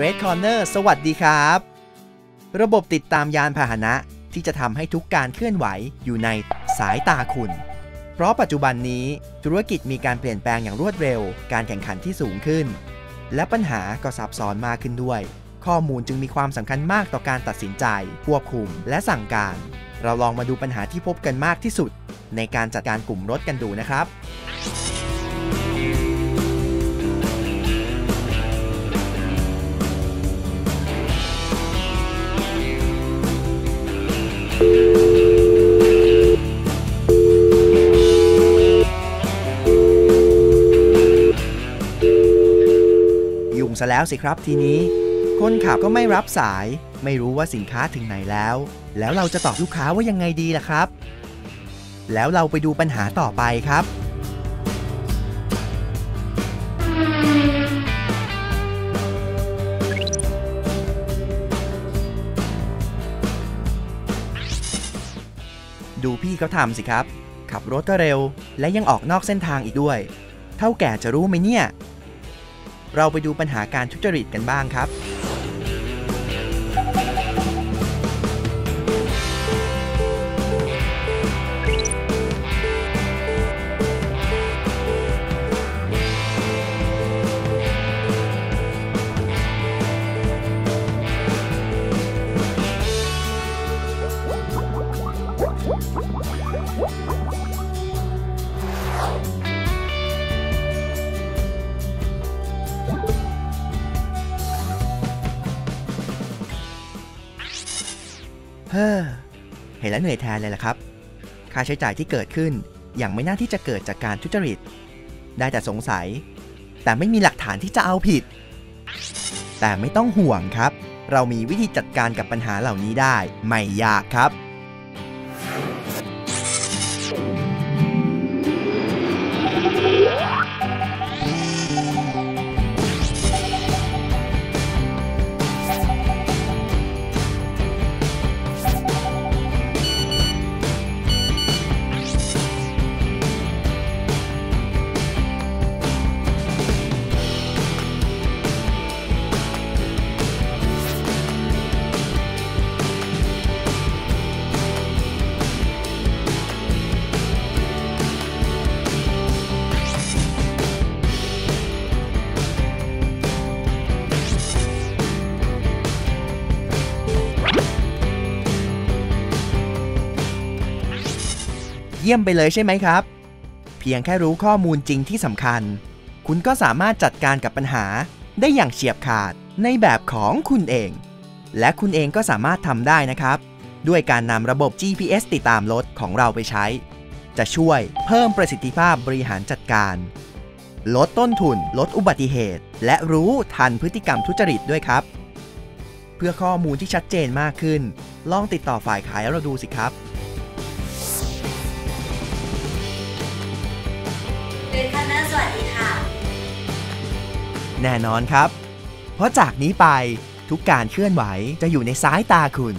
Red Corner สวัสดีครับ ระบบติดตามยานพาหนะที่จะทำให้ทุกการเคลื่อนไหวอยู่ในสายตาคุณ เพราะปัจจุบันนี้ธุรกิจมีการเปลี่ยนแปลงอย่างรวดเร็ว การแข่งขันที่สูงขึ้น และปัญหาก็ซับซ้อนมากขึ้นด้วย ข้อมูลจึงมีความสำคัญมากต่อการตัดสินใจ ควบคุม และสั่งการ เราลองมาดูปัญหาที่พบกันมากที่สุด ในการจัดการกลุ่มรถกันดูนะครับ ซะแล้วสิครับทีนี้ คนขับก็ไม่รับสาย ไม่รู้ว่าสินค้าถึงไหนแล้ว แล้วเราจะตอบลูกค้าว่ายังไงดีล่ะครับ แล้วเราไปดูปัญหาต่อไปครับดูพี่เขาทำสิครับ ขับรถก็เร็ว และยังออกนอกเส้นทางอีกด้วย เท่าแก่จะรู้ไหมเนี่ย เราไปดูปัญหาการทุจริตกันบ้างครับ เฮ้อเห็นแล้วเหนื่อยแทนเลยล่ะครับ ค่าใช้จ่ายที่เกิดขึ้นอย่างไม่น่าที่จะเกิดจากการทุจริต ได้แต่สงสัย แต่ไม่มีหลักฐานที่จะเอาผิด แต่ไม่ต้องห่วงครับ เรามีวิธีจัดการกับปัญหาเหล่านี้ได้ไม่ยากครับ ยี่ยมไปเลยใช่ไหมครับ เพียงแค่รู้ข้อมูลจริงที่สำคัญ คุณก็สามารถจัดการกับปัญหาได้อย่างเฉียบขาดในแบบของคุณเอง และคุณเองก็สามารถทำได้นะครับ ด้วยการนำระบบ GPS ติดตามรถของเราไปใช้ จะช่วยเพิ่มประสิทธิภาพบริหารจัดการ ลดต้นทุน ลดอุบัติเหตุ และรู้ทันพฤติกรรมทุจริตด้วยครับ เพื่อข้อมูลที่ชัดเจนมากขึ้น ลองติดต่อฝ่ายขายเราดูสิครับ รนคันเนอร์สวัสดีค่ะ แน่นอนครับ เพราะจากนี้ไปทุกการเคลื่อนไหวจะอยู่ในสายตาคุณ